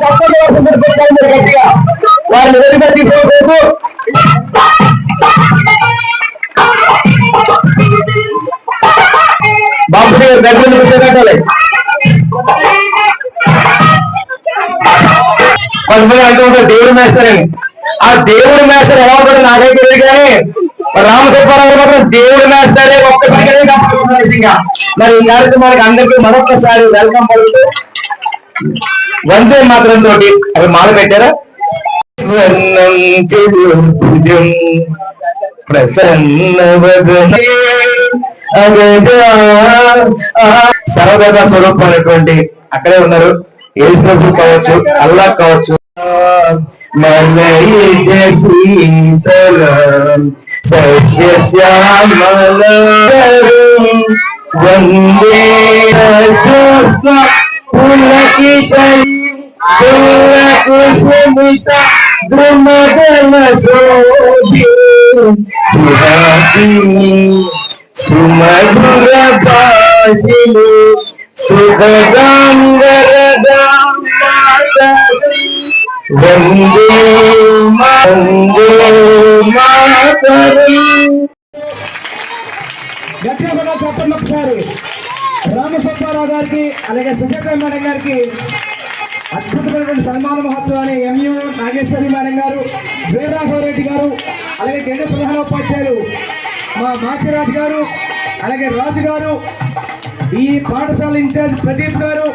చప్పట్లు వస్తుంది మీరు గట్టిగా వారిని వెనుక తీసుకోకూడదు బాబు గారు దగ్గర కూర్చోబెట్టాలి కొంతమంది అంటూ ఉంటారు దేవుడు మేస్తారని ఆ దేవుడు మేస్తారు ఎలా ఉంటాడు నాకే తెలియదు కానీ రామసుబ్బారావు గారు మాత్రం దేవుడు మేస్తారే ఒక్కసారి మరి ఈ కార్యక్రమానికి అందరికీ మరొకసారి వెల్కమ్ పలుకుతూ వందే మాత్రం తోటి. అవి మాల పెట్టారా? ప్రసన్న వదనే సర్వదా స్వరూపం అనేటువంటి అక్కడే ఉన్నారు. యేసు ప్రభు కావచ్చు అల్లా కావచ్చు. శీతల సస్య వందే కుసుమిత ద్రుమదల శోభి. సుహాసిని సుమధుర భాషిని సుఖగాంగరదాందే వందే మాతరం. గట్టిగా చెప్పండి ఒకసారి. రామసుబ్బారావు గారికి అలాగే సుజాత మేడం గారికి అద్భుతమైనటువంటి సన్మాన మహోత్సవాన్ని ఎంయు నాగేశ్వరి మేడం గారు వీరరాఘవ గారు అలాగే గెండ ప్రధానోపాధ్యాయులు మా మాచిరాజు గారు అలాగే రాజు గారు ఈ పాఠశాల ఇన్ఛార్జ్ ప్రదీప్ గారు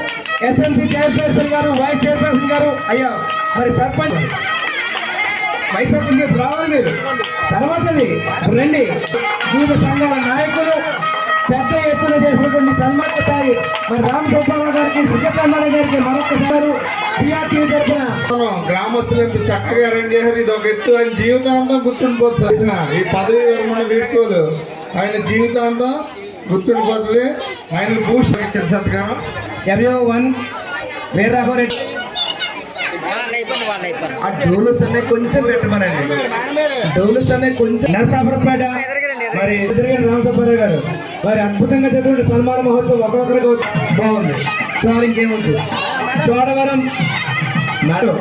ఎస్ఎంసీ చైర్పర్సన్ గారు వైస్ చైర్పర్సన్ గారు అయ్యా మరి సర్పంచ్ వైస్ సర్పంచ్ రావాలి మీరు. తర్వాతది రండి. వివిధ సంఘాల నాయకులు పెద్ద ఎత్తున చేసినటువంటి సన్మానసారి మరి రామ్ గోపాలరావు గారికి గారికి మరొకసారి టీఆర్టీ తరఫున. మనం గ్రామస్తులు ఎంత చక్కగా అరేంజ్ చేశారు. ఇది ఒక ఎత్తు. ఆయన జీవితాంతం గుర్తుండిపోతుంది. ఈ పదవి విరమణ వీడ్కోలు. ఆయన జీవితాంతం గుర్తుండిపోతుంది. ఆయన భూషణ సత్కారం. వన్ ఆ డోలుస్ కొంచెం పెట్టమనండి. డోలుస్ అనేవి కొంచెం. నరసాపురపేట మరి ఎదురుగండి రామసుబ్బారావు గారు. మరి అద్భుతంగా చదివిన సన్మాన మహోత్సవం ఒకరొకరికి బాగుంది. సార్ ఇంకేముంది? చోడవరం నడు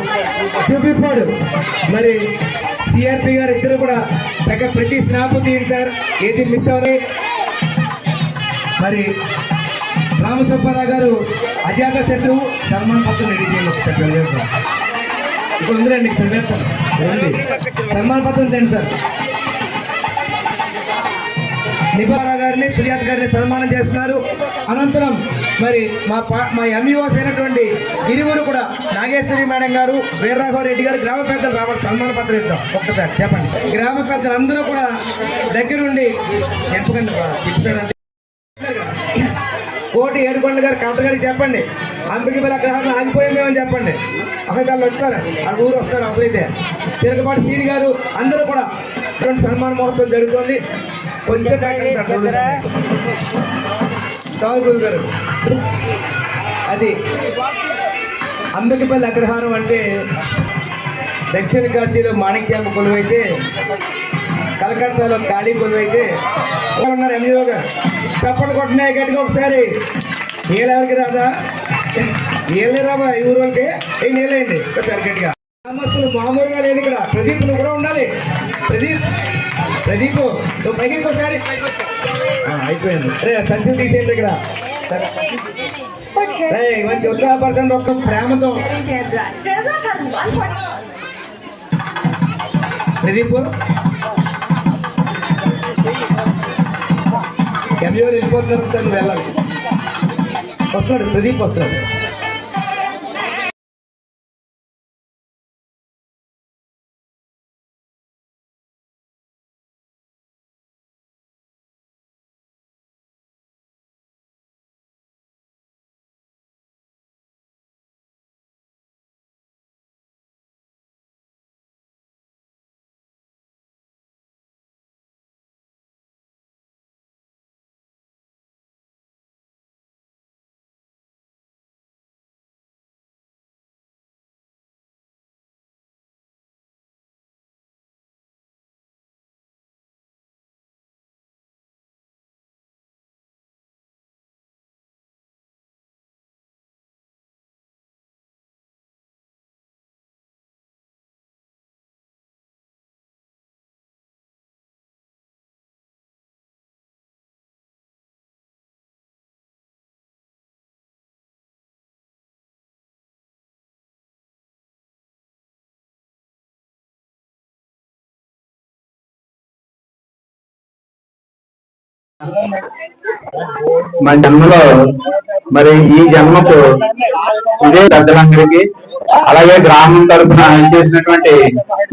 చూపిపోడు. మరి సిఆర్పి గారు ఇద్దరు కూడా చక్కగా ప్రతి స్నాప్ తీయండి సార్. ఏది మిస్ అవ్వదు మరి రామసుబ్బారావు గారు అజాత శత్రువు సల్మాన్ పత్రం రెడీ చేయండి. ఇక్కడ ఉందిలేండి ఇక్కడ సన్మాన్ పత్రం తెండి సార్. నిబారా గారిని సుజాత్ గారిని సన్మానం చేస్తున్నారు. అనంతరం మరి మా పా- మా ఎంఈఓస్ అయినటువంటి ఇరువురు కూడా నాగేశ్వరి మేడం గారు వీర్రాఘవ రెడ్డి గారు గ్రామ పెద్దలు రావాలి సన్మాన పత్రం ఇద్దాం. ఒక్కసారి చెప్పండి. గ్రామ పెద్దలు అందరూ కూడా దగ్గరుండి చెప్పకండి చెప్తారు? కోటి ఏడుకొండ గారు కలెక్టర్ గారికి చెప్పండి. అంబికి బిల్ల గ్రహణం ఆగిపోయిందేమని చెప్పండి. అక్కడ వాళ్ళు వస్తారు? ఆ ఊరు వస్తారు? అవసరైతే చిలకపాటి సీని గారు అందరూ కూడా ఇటువంటి సన్మాన మహోత్సవం జరుగుతుంది. కొంచెం అది అంబికపల్లి అగ్రహారం అంటే దక్షిణ కాశీలో మాణిక్యామ కొలువైతే కలకత్తాలో కాళీ కొలువైతే ఉన్నారు ఎంఈఓ గారు చప్పట్లు కొట్టినాయి గట్టిగా ఒకసారి. నీళ్ళు ఎవరికి రాదా? నీళ్ళే రాబా ఈ ఊరు వాళ్ళకి? ఏ నీళ్ళేయండి ఒకసారి గట్టిగా. గ్రామస్తులు మామూలుగా లేదు ఇక్కడ. ప్రదీప్ నువ్వు కూడా ఉండాలి. ప్రదీప్ ప్రదీప్ నువ్వు పైకి ఒకసారి అయిపోయింది. అరే సంచులు తీసేయండి ఇక్కడ. సరే. మంచి ఉత్సాహపరచండి ఒక్క ప్రేమతో. ప్రదీప్? ఎంఈఓ వెళ్ళిపోతున్నారు నువ్వు వెళ్ళాలి వస్తున్నాడు ప్రదీప్ వస్తున్నాడు. మన జన్మలో మరి ఈ జన్మకు ఇదే పెద్దలందరికీ అలాగే గ్రామం తరఫున చేసినటువంటి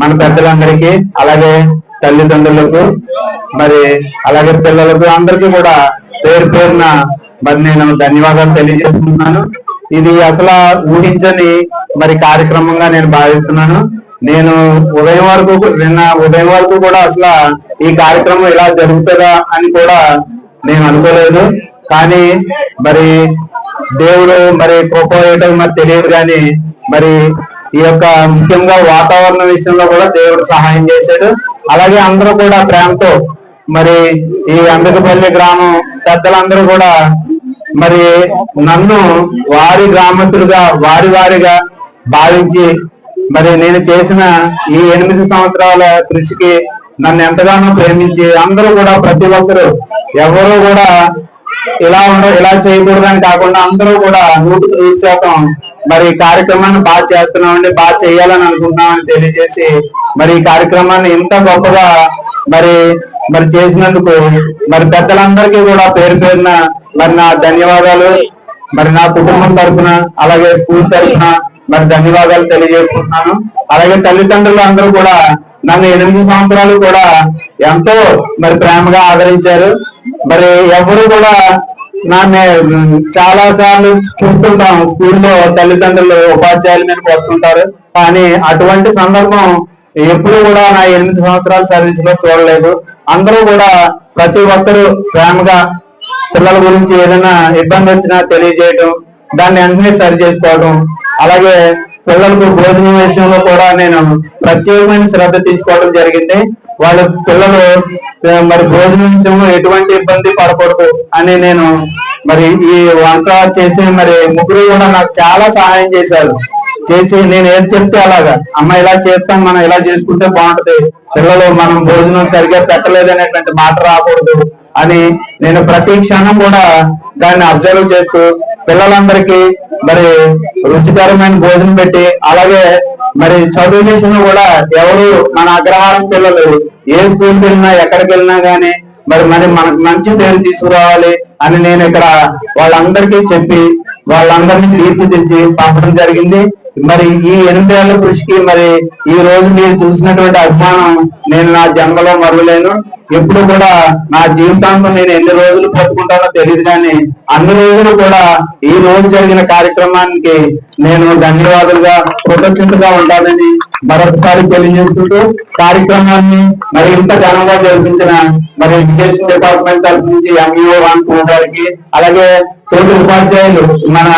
మన పెద్దలందరికీ అలాగే తల్లిదండ్రులకు మరి అలాగే పిల్లలకు అందరికీ కూడా పేరు పేరున మరి నేను ధన్యవాదాలు తెలియజేస్తున్నాను. ఇది అసలు ఊహించని మరి కార్యక్రమంగా నేను భావిస్తున్నాను. నేను ఉదయం వరకు నిన్న ఉదయం వరకు కూడా అసలు ఈ కార్యక్రమం ఇలా జరుగుతుందా అని కూడా నేను అనుకోలేదు. కానీ మరి దేవుడు మరి కృప వేయటం మరి తెలియదు కానీ మరి ఈ యొక్క ముఖ్యంగా వాతావరణ విషయంలో కూడా దేవుడు సహాయం చేశాడు. అలాగే అందరూ కూడా ప్రేమతో మరి ఈ అంబికపల్లి గ్రామం పెద్దలందరూ కూడా మరి నన్ను వారి గ్రామస్తులుగా వారి వారిగా భావించి మరి నేను చేసిన ఈ ఎనిమిది సంవత్సరాల కృషికి నన్ను ఎంతగానో ప్రేమించి అందరూ కూడా ప్రతి ఒక్కరు ఎవరు కూడా ఇలా ఉండ ఇలా చేయకూడదని కాకుండా అందరూ కూడా నూటికి నూరు శాతం మరి ఈ కార్యక్రమాన్ని బాగా చేస్తున్నామండి బాగా చేయాలని అనుకుంటున్నామని తెలియజేసి మరి ఈ కార్యక్రమాన్ని ఇంత గొప్పగా మరి మరి చేసినందుకు మరి పెద్దలందరికీ కూడా పేరు పేరున మరి నా ధన్యవాదాలు. మరి నా కుటుంబం తరఫున అలాగే స్కూల్ తరఫున మరి ధన్యవాదాలు తెలియజేసుకుంటున్నాను. అలాగే తల్లిదండ్రులు అందరూ కూడా నన్ను ఎనిమిది సంవత్సరాలు కూడా ఎంతో మరి ప్రేమగా ఆదరించారు. మరి ఎవరు కూడా నన్ను చాలా సార్లు చూస్తుంటాం. స్కూల్లో తల్లిదండ్రులు ఉపాధ్యాయుల మీదకి వస్తుంటారు కానీ అటువంటి సందర్భం ఎప్పుడు కూడా నా ఎనిమిది సంవత్సరాల సర్వీస్లో చూడలేదు. అందరూ కూడా ప్రతి ఒక్కరూ ప్రేమగా పిల్లల గురించి ఏదైనా ఇబ్బంది వచ్చినా తెలియజేయడం దాన్ని వెంటనే సరి చేసుకోవడం అలాగే పిల్లలకు భోజనం విషయంలో కూడా నేను ప్రత్యేకమైన శ్రద్ధ తీసుకోవడం జరిగింది. వాళ్ళ పిల్లలు మరి భోజనం విషయంలో ఎటువంటి ఇబ్బంది పడకూడదు అని నేను మరి ఈ వంట చేసి మరి ముగ్గురు కూడా నాకు చాలా సహాయం చేశారు. చేసి నేను ఏది చెప్తే అలాగా. అమ్మ ఇలా చేస్తాం మనం ఇలా చేసుకుంటే బాగుంటది. పిల్లలు మనం భోజనం సరిగ్గా పెట్టలేదు అనేటువంటి మాట రాకూడదు. అని నేను ప్రతి క్షణం కూడా దాన్ని అబ్జర్వ్ చేస్తూ పిల్లలందరికీ మరి రుచికరమైన భోజనం పెట్టి అలాగే మరి చదువు విషయంలో కూడా ఎవరు మన అగ్రహారం పిల్లలు ఏ స్కూల్కి వెళ్ళినా ఎక్కడికి వెళ్ళినా గానీ మరి మరి మనకు మంచి పేరు తీసుకురావాలి అని నేను ఇక్కడ వాళ్ళందరికీ చెప్పి వాళ్ళందరినీ తీర్చిదిద్ది పంపడం జరిగింది. మరి ఈ ఎనిమిది ఏళ్ళ కృషికి మరి ఈ రోజు మీరు చూసినటువంటి అభిమానం నేను నా జన్మలో మరవలేను. ఎప్పుడు కూడా నా జీవితాంతం నేను ఎన్ని రోజులు పట్టుకుంటానో తెలియదు కానీ అన్ని రోజులు కూడా ఈ రోజు జరిగిన కార్యక్రమానికి నేను ధన్యవాదాలుగా కృతజ్ఞతగా ఉండాలని మరొకసారి తెలియజేసుకుంటూ కార్యక్రమాన్ని మరి ఇంత ఘనంగా జరిపించిన మరి ఎడ్యుకేషన్ డిపార్ట్మెంట్ తరఫు నుంచి ఎంఈఓ వాన్ గారికి అలాగే తోటి ఉపాధ్యాయులు మన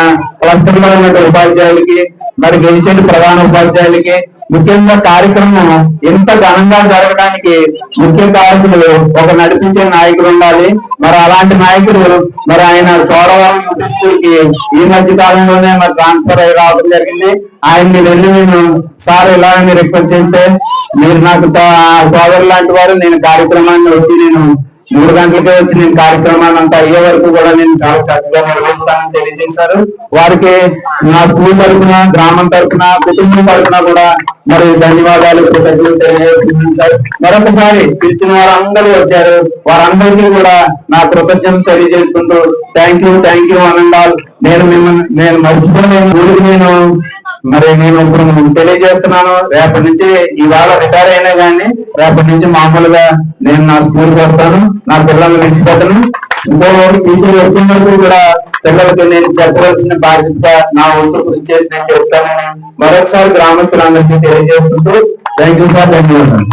క్లస్టర్లో ఉన్నటువంటి ఉపాధ్యాయులకి మరి గెలిచేటి ప్రధాన ఉపాధ్యాయులకి. ముఖ్యంగా కార్యక్రమం ఇంత ఘనంగా జరగడానికి ముఖ్య కారకులు ఒక నడిపించే నాయకుడు ఉండాలి. మరి అలాంటి నాయకుడు మరి ఆయన చోడవరం యూపీ స్కూల్కి ఈ మధ్య కాలంలోనే మరి ట్రాన్స్ఫర్ అయ్యి రావడం జరిగింది. ఆయన్ని వెళ్ళి నేను సార్ ఇలా అని రిక్వెస్ట్ చేస్తే మీరు నాకు సోదరు లాంటి వారు నేను కార్యక్రమాన్ని వచ్చి నేను మూడు గంటలకే వచ్చి నేను కార్యక్రమాన్ని అంతా అయ్యే వరకు కూడా నేను చాలా చక్కగా నిర్వహిస్తానని తెలియజేశారు. వారికి నా స్కూల్ తరఫున గ్రామం తరఫున కుటుంబం తరఫున కూడా మరి ధన్యవాదాలు కృతజ్ఞతలు తెలియజేస్తున్నాను సార్. మరొకసారి పిలిచిన వారందరూ వచ్చారు. వారందరికీ కూడా నా కృతజ్ఞతలు తెలియజేసుకుంటూ థ్యాంక్ యూ థ్యాంక్ యూ అనండాల్. నేను మిమ్మల్ని నేను మర్చిపోలేను. నేను మరి నేను ఇప్పుడు తెలియజేస్తున్నాను రేపటి నుంచి ఇవాళ రిటైర్ అయినా కానీ రేపటి నుంచి మామూలుగా నేను నా స్కూల్కి వస్తాను నా పిల్లల్ని విడిచిపెట్టను. ఇంకో టీచర్ వచ్చినప్పుడు కూడా పిల్లలకి నేను చెప్పవలసిన బాధ్యత నా వంతు కృషి చేసి నేను చెప్తానని మరొకసారి గ్రామస్తులందరికీ తెలియజేస్తుంటూ థ్యాంక్ యూ సార్ ధన్యవాదాలు.